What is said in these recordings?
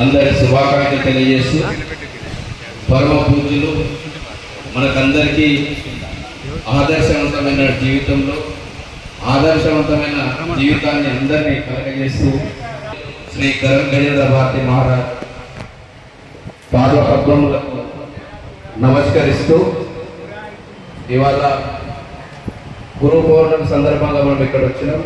అందరి శుభాకాంక్షలు తెలియజేస్తూ పరమ పూజలు మనకందరికీ ఆదర్శవంతమైన జీవితంలో ఆదర్శవంతమైన జీవితాన్ని అందరినీ కలగజేస్తూ శ్రీ కరణ్ గజేంద్ర భారతి మహారాజ్ పాద పద్మములకు నమస్కరిస్తూ ఇవాళ గురు పౌర్ణమి సందర్భంగా మనం ఇక్కడ వచ్చినాం.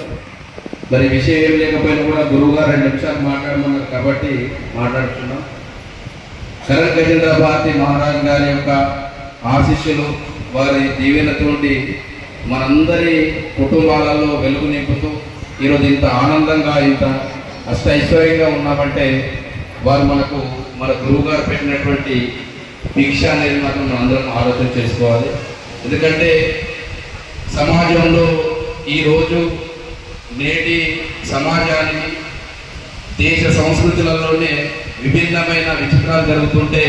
మరి విషయం ఏం లేకపోయినా కూడా గురువు గారు రెండు నిమిషాలు మాట్లాడమన్నారు కాబట్టి మాట్లాడుతున్నాం. శరణ్ గజేంద్ర భారతి మహారాజ్ గారి యొక్క ఆశిష్యులు వారి దీవెనతోటి మనందరి కుటుంబాలలో వెలుగు నింపుతూ ఈరోజు ఇంత ఆనందంగా ఇంత అష్ట ఐశ్వర్యంగా ఉన్నామంటే వారు మనకు మన గురువు గారు పెట్టినటువంటి భిక్ష అనేది మనం అందరం ఆలోచన చేసుకోవాలి. ఎందుకంటే సమాజంలో ఈరోజు నేటి సమాజానికి దేశ సంస్కృతులలోనే విభిన్నమైన విచిత్రాలు జరుగుతుంటే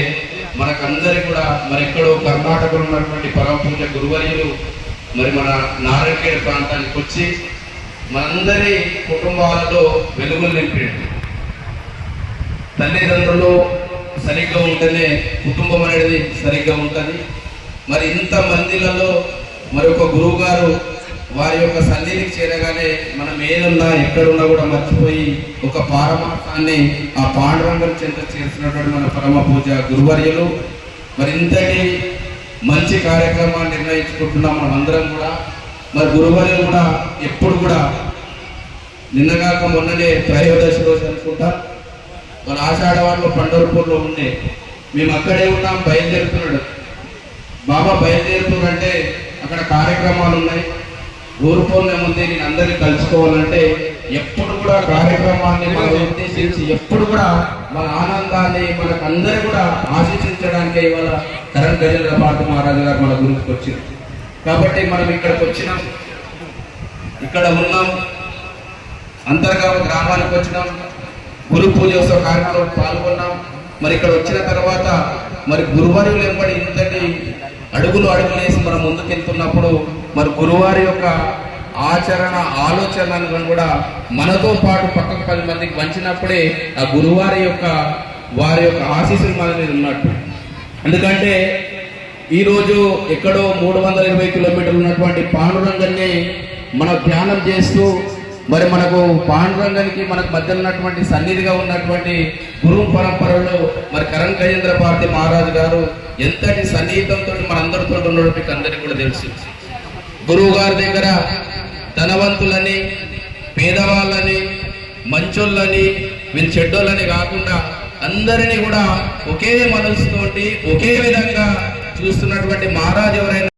మనకందరి కూడా మరి ఎక్కడో కర్ణాటకలో ఉన్నటువంటి పరమ గురువర్యులు మరి మన నారాయణఖేడ్ ప్రాంతానికి వచ్చి మనందరి కుటుంబాలలో వెలుగులు నింపిండు తల్లిదండ్రులు సరిగ్గా ఉంటేనే కుటుంబం అనేది సరిగ్గా ఉంటుంది. మరి ఇంత మందిలలో మరి ఒక గురువు గారు వారి యొక్క సన్నిధికి చేరగానే మనం ఏదున్నా ఎక్కడున్నా కూడా మర్చిపోయి ఒక పారమార్థాన్ని ఆ పాండురంగం చెంత చేసినటువంటి మన పరమ పూజ గురువర్యులు మరి ఇంతటి మంచి కార్యక్రమాన్ని నిర్ణయించుకుంటున్నాం మనం అందరం కూడా. మరి గురువర్యులు కూడా ఎప్పుడు కూడా నిన్నగాక మొన్ననే త్రయోదశి రోజు అనుకుంటా. మన ఆషాఢవాడలో పండరపూర్లో ఉండే మేము అక్కడే ఉన్నాం బయలుదేరుతున్నాడు. బాబా బయలుదేరుతున్నాడంటే అక్కడ కార్యక్రమాలు ఉన్నాయి. ఊరుకోలే ముందే నేను అందరినీ కలుసుకోవాలంటే ఎప్పుడు కూడా కార్యక్రమాన్ని మనం ఉద్దేశించి ఎప్పుడు కూడా మన ఆనందాన్ని మనకు అందరూ కూడా ఆశీర్షించడానికి ఇవాళ కరణ్ గజల భారత మహారాజు గారు మన గురించి వచ్చింది కాబట్టి మనం ఇక్కడికి వచ్చినాం. ఇక్కడ ఉన్నాం. అంతర్గామ గ్రామానికి వచ్చినాం. గురు పూజోత్సవ కార్యక్రమంలో పాల్గొన్నాం. మరి ఇక్కడ వచ్చిన తర్వాత మరి గురువారి వెంబడి ఇంతటి అడుగులు అడుగులేసి మనం ముందుకెళ్తున్నప్పుడు మరి గురువారి యొక్క ఆచరణ ఆలోచనలను కూడా మనతో పాటు పక్కకు పది మందికి పంచినప్పుడే ఆ గురువారి యొక్క వారి యొక్క ఆశీస్సులు మన మీద ఉన్నట్టు. ఎందుకంటే ఈరోజు ఎక్కడో మూడు వందల ఇరవై కిలోమీటర్లు ఉన్నటువంటి పాండురంగాన్ని మనం ధ్యానం చేస్తూ మరి మనకు పాండురంగానికి మనకు మధ్య ఉన్నటువంటి సన్నిధిగా ఉన్నటువంటి గురువు పరంపరలో మరి కరణ్ గజేంద్ర భారతి మహారాజు గారు ఎంతటి సన్నిహితంతో మనందరితో ఉండడం మీకు అందరికీ కూడా తెలుసు. గురువు గారి దగ్గర ధనవంతులని పేదవాళ్ళని మంచోళ్ళని వీళ్ళు చెడ్డోళ్ళని కాకుండా అందరినీ కూడా ఒకే మనసుతోటి ఒకే విధంగా చూస్తున్నటువంటి మహారాజు ఎవరైనా